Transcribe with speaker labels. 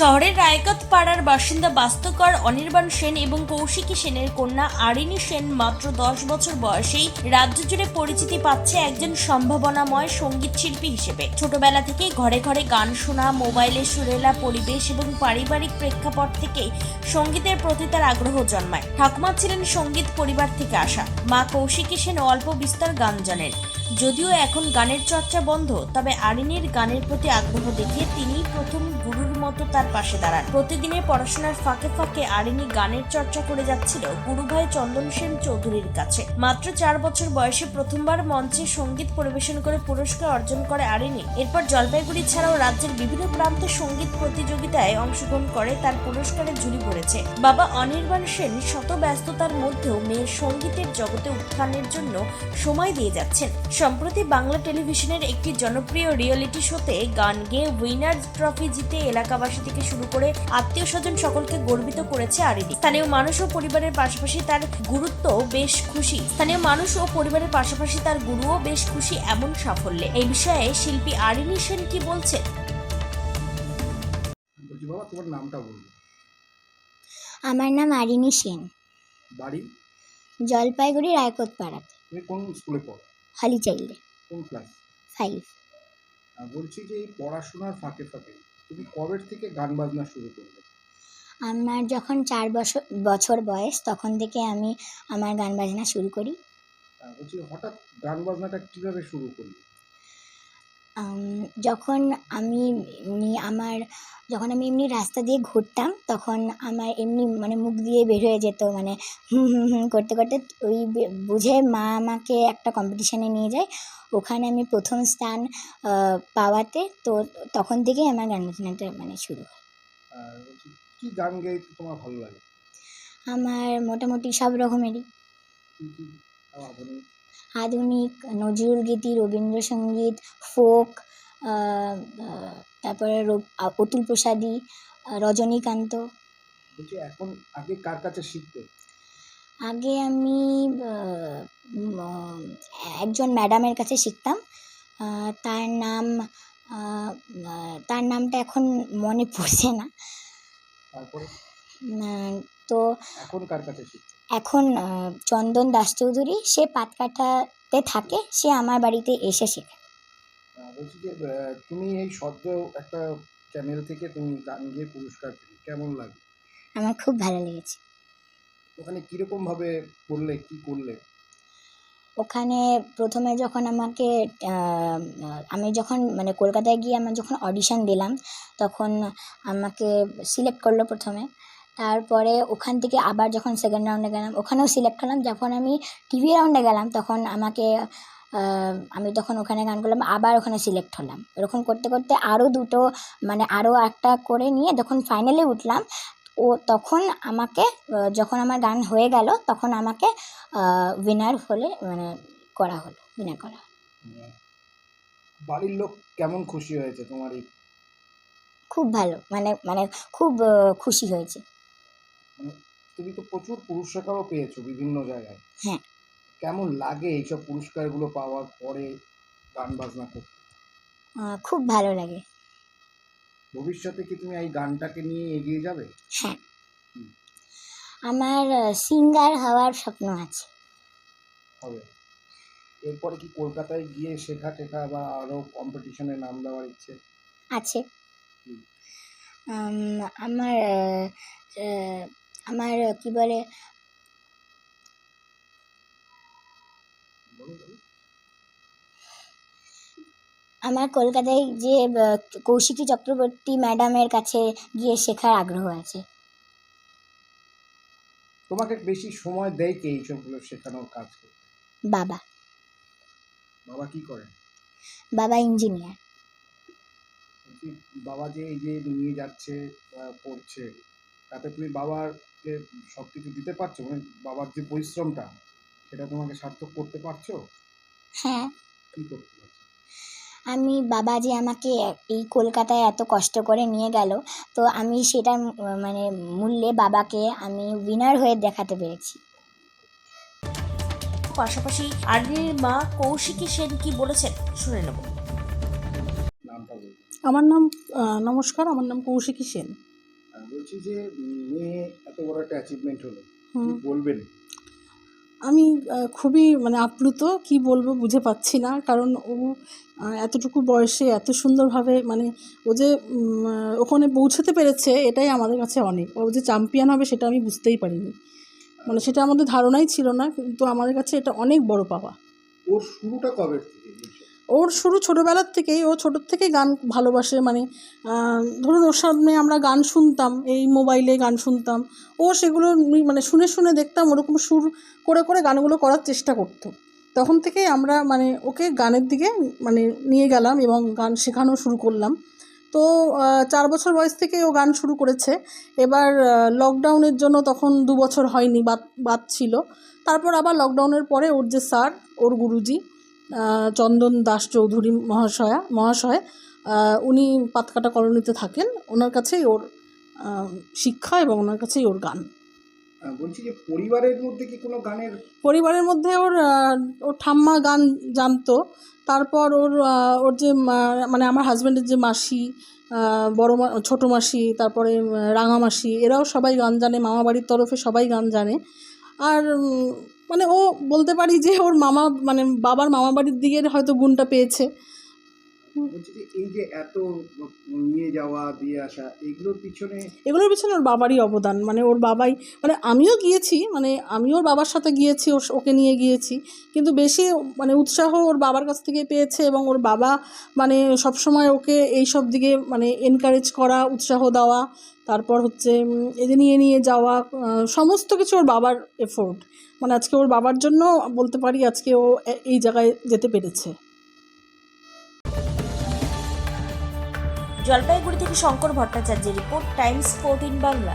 Speaker 1: শহরের রায়গঞ্জ পাড়ার বাসিন্দা বাস্তুকর, অনির্বাণ সেন এবং কৌশিকী সেনের কন্যা আরিনী সেন মাত্র দশ বছর বয়সেই রাজ্য জুড়ে পরিচিতি পাচ্ছে একজন সম্ভাবনাময় সংগীত শিল্পী হিসেবে। ছোটবেলা থেকেই ঘরে ঘরে গান শোনা, মোবাইলে সুরেলা পরিবেশ এবং পারিবারিক প্রেক্ষাপট থেকেই সঙ্গীতের প্রতি তার আগ্রহ জন্মায়। ঠাকুমা ছিলেন সংগীত পরিবার থেকে আসা। মা কৌশিকী সেন অল্প বিস্তর গান জানেন। যদিও এখন গানের চর্চা বন্ধ, তবে আরিনীর গানের প্রতি আগ্রহ দেখে তিনি প্রথম গুরুর মতো তার পাশে দাঁড়ান। প্রতিদিনের পড়াশোনার ফাঁকে ফাঁকে আরিনী গানের চর্চা করে যাচ্ছিল গুরুভাই চন্দন সেন চৌধুরীর কাছে। মাত্র চার বছর বয়সে প্রথমবার মঞ্চে সংগীত পরিবেশন করে পুরস্কার অর্জন করে আরিনী। এরপর জলপাইগুড়ি ছাড়াও রাজ্যের বিভিন্ন প্রান্তে সংগীত প্রতিযোগিতায় অংশগ্রহণ করে তার পুরস্কারের ঝুলি পড়েছে। বাবা অনির্বাণ সেন শত ব্যস্ততার মধ্যেও মেয়ের সঙ্গীতের জগতে উত্থানের জন্য সময় দিয়ে যাচ্ছেন। সম্প্রতি বাংলা টেলিভিশনের একটি জনপ্রিয় রিয়েলিটি শোতে গান গেয়ে উইনার্স ট্রফি জিতে এলাকাবাসী থেকে শুরু করে আত্মীয় স্বজন সকলকে গর্বিত করেছে আরিদি স্থানীয় মানুষ ও পরিবারের পাশাপাশি তার গুরুত্ব বেশ খুশি। স্থানীয় মানুষ ও পরিবারের পাশাপাশি তার গুরুও বেশ খুশি এমন সাফল্যে। এই বিষয়ে শিল্পী আরিনী সেন কি বলছেন?
Speaker 2: বাবা তোমার নামটা বলব
Speaker 3: আমার নাম আরিনী সেন।
Speaker 2: বাড়ি?
Speaker 3: জলপাইগুড়ি রায়কোট পাড়াতে
Speaker 2: তুমি কোন স্কুলে পড়ো?
Speaker 3: হলি চাইলে।
Speaker 2: কোন ক্লাস
Speaker 3: ফাইভ
Speaker 2: বলছি যে এই পড়াশোনার ফাঁকে ফাঁকে তুমি কবে থেকে গান বাজনা শুরু করলে?
Speaker 3: আমার যখন চার বছর বছর বয়স তখন থেকে আমি আমার গান বাজনা শুরু করি।
Speaker 2: বলছি হঠাৎ গান বাজনাটা কীভাবে শুরু করলে?
Speaker 3: আম, যখন আমি এমনি আমার যখন আমি এমনি রাস্তা দিয়ে ঘুরতাম তখন আমার এমনি মানে মুখ দিয়ে বের হয়ে যেত মানে হুম হুম হুম করতে করতে ওই বুঝে মা আমাকে একটা কম্পিটিশানে নিয়ে যায়। ওখানে আমি প্রথম স্থান পাওয়াতে তো তখন থেকেই আমার গান বাজনাটা মানে শুরু হয়।
Speaker 2: কি গান গেয়ে তোমার ভালো লাগে?
Speaker 3: আমার মোটামুটি সব রকমেরই।
Speaker 2: আধুনিক
Speaker 3: আধুনিক নজরুল গীতি রবীন্দ্রসঙ্গীত ফোক তারপরে অতুল প্রসাদী রজনীকান্ত।
Speaker 2: এখন আগে কার কাছে শিখতে?
Speaker 3: আগে আমি একজন ম্যাডামের কাছে শিখতাম। তার নাম তার নামটা এখন মনে পড়ছে না। তো
Speaker 2: এখন কার কাছে শিখতে?
Speaker 3: এখন চন্দন দাস চৌধুরী সে পাতকাটাতে থাকে সে আমার বাড়িতে এসে শেখে।
Speaker 2: বলছি যে তুমি এই সদ্য একটা চ্যানেল থেকে তুমি গান গেয়ে পুরস্কার পেলে কেমন লাগে?
Speaker 3: আমার খুব ভালো লেগেছে।
Speaker 2: ওখানে কীরকম ভাবে করলে কি করলে?
Speaker 3: ওখানে প্রথমে যখন আমাকে আমি যখন মানে কলকাতায় গিয়ে আমার যখন অডিশন দিলাম তখন আমাকে সিলেক্ট করল প্রথমে। তারপরে ওখান থেকে আবার যখন সেকেন্ড রাউন্ডে গেলাম ওখানেও সিলেক্ট হলাম। যখন আমি টিভি রাউন্ডে গেলাম তখন আমাকে আমি তখন ওখানে গান করলাম আবার ওখানে সিলেক্ট হলাম। এরকম করতে করতে আরও দুটো মানে আরও একটা করে নিয়ে যখন ফাইনালে উঠলাম ও তখন আমাকে যখন আমার গান হয়ে গেল তখন আমাকে উইনার হলে মানে করা হলো উইনার করা হলো।
Speaker 2: বাড়ির লোক কেমন খুশি হয়েছে তোমার
Speaker 3: খুব ভালো মানে মানে খুব খুশি হয়েছে।
Speaker 2: তুমি তো প্রচুর পুরস্কারও পেয়েছ বিভিন্ন জায়গায়।
Speaker 3: হ্যাঁ।
Speaker 2: কেমন লাগে এইসব পুরস্কারগুলো পাওয়ার পরে গান বাজনা করতে?
Speaker 3: খুব ভালো লাগে।
Speaker 2: ভবিষ্যতে কি তুমি এই গানটাকে নিয়ে এগিয়ে যাবে?
Speaker 3: হ্যাঁ। আমার সিঙ্গার হওয়ার স্বপ্ন আছে।
Speaker 2: হবে। এরপরে কি কলকাতায় গিয়ে শেখা টেখা বা আরও কম্পিটিশনে নাম দেওয়ার ইচ্ছে?
Speaker 3: আছে।
Speaker 2: হুম।
Speaker 3: আমার আমার কি বলে। আমার কলকাতায় যে কৌশিকী চক্রবর্তী ম্যাডামের কাছে গিয়ে শেখার আগ্রহ আছে।
Speaker 2: তোমাকে বেশি সময় দেয় কে এইসবগুলো শেখানোর কাজ করতে?
Speaker 3: বাবা।
Speaker 2: বাবা কি করেন
Speaker 3: বাবা ইঞ্জিনিয়ার।
Speaker 2: বাবা যে এই যে নিয়ে যাচ্ছে পড়ছে তাতে তুমি বাবাকে সব কিছু দিতে পারছ? মানে বাবার যে পরিশ্রমটা সেটা তোমাকে সার্থক করতে পারছ?
Speaker 3: হ্যাঁ।
Speaker 2: কি করতে পারছ?
Speaker 3: আমি বাবা যে আমাকে এই কলকাতায় এত কষ্ট করে নিয়ে গেল তো আমি সেটা মানে মূল্যে বাবাকে আমি উইনার হয়ে দেখাতে পেরেছি।
Speaker 1: পাশাপাশি আরিনীর মা কৌশিকী সেন কি বলেছেন শুনে নেব।
Speaker 4: আমার নাম নমস্কার আমার নাম কৌশিকী সেন।
Speaker 2: বলছি যে মেয়ে এত বড় একটা অ্যাচিভমেন্ট হলো কি বলবেন?
Speaker 4: আমি খুবই মানে আপ্লুত কি বলব বুঝে পাচ্ছি না। কারণ ও এতটুকু বয়সে এত সুন্দরভাবে মানে ও যে ওখানে পৌঁছতে পেরেছে এটাই আমাদের কাছে অনেক। ও যে চ্যাম্পিয়ন হবে সেটা আমি বুঝতেই পারিনি। মানে সেটা আমাদের ধারণাই ছিল না কিন্তু আমাদের কাছে এটা অনেক বড় পাওয়া।
Speaker 2: ওর শুরুটা কবে থেকে?
Speaker 4: ওর শুরু ছোটোবেলার থেকেই, ও ছোটোর থেকেই গান ভালোবাসে মানে ধরুন ওর সামনে আমরা গান শুনতাম, এই মোবাইলে গান শুনতাম, ও সেগুলো মানে শুনে শুনে দেখতাম, ওরকম সুর করে করে গানগুলো করার চেষ্টা করতো। তখন থেকেই আমরা মানে ওকে গানের দিকে মানে নিয়ে গেলাম এবং গান শেখানো শুরু করলাম। তো চার বছর বয়স থেকে ও গান শুরু করেছে। এবার লকডাউনের জন্য তখন দু বছর হয়নি, বাদ ছিল। তারপর আবার লকডাউনের পরে ওর যে স্যার ওর গুরুজি চন্দন দাস চৌধুরী মহাশয়া মহাশয় উনি পাতকাটা কলোনিতে থাকেন। ওনার কাছেই ওর শিক্ষা এবং ওনার কাছেই ওর গান।
Speaker 2: বলছি যে পরিবারের মধ্যে কি কোনো গানের
Speaker 4: পরিবারের মধ্যে ওর ওর ঠাম্মা গান জানতো। তারপর ওর ওর যে মানে আমার হাজব্যান্ডের যে মাসি বড় মা ছোটো মাসি তারপরে উম, রাঙা মাসি এরাও সবাই গান জানে। মামা বাড়ির তরফে সবাই গান জানে। আর মানে ও বলতে পারি যে ওর মামা মানে বাবার মামা বাড়ির দিকে হয়তো গুণটা পেয়েছে।
Speaker 2: এই যে এত নিয়ে যাওয়া দিয়ে আসা এগুলোর পিছনে
Speaker 4: এগুলোর পিছনে ওর বাবারই অবদান। মানে ওর বাবাই মানে আমিও গিয়েছি মানে আমিও ওর বাবার সাথে গিয়েছি ওকে নিয়ে গিয়েছি। কিন্তু বেশি মানে উৎসাহ ওর বাবার কাছ থেকে পেয়েছে এবং ওর বাবা মানে সবসময় ওকে এই সব দিকে মানে এনকারেজ করা উৎসাহ দেওয়া তারপর হচ্ছে এই যে নিয়ে নিয়ে যাওয়া সমস্ত কিছু ওর বাবার এফোর্ট মানে আজকে ওর বাবার জন্য বলতে পারি আজকে ও এই জায়গায় যেতে পেরেছে।
Speaker 1: জলপাইগুড়ি থেকে শঙ্কর ভট্টাচার্যের রিপোর্ট, টাইমস ফোরটিন বাংলা।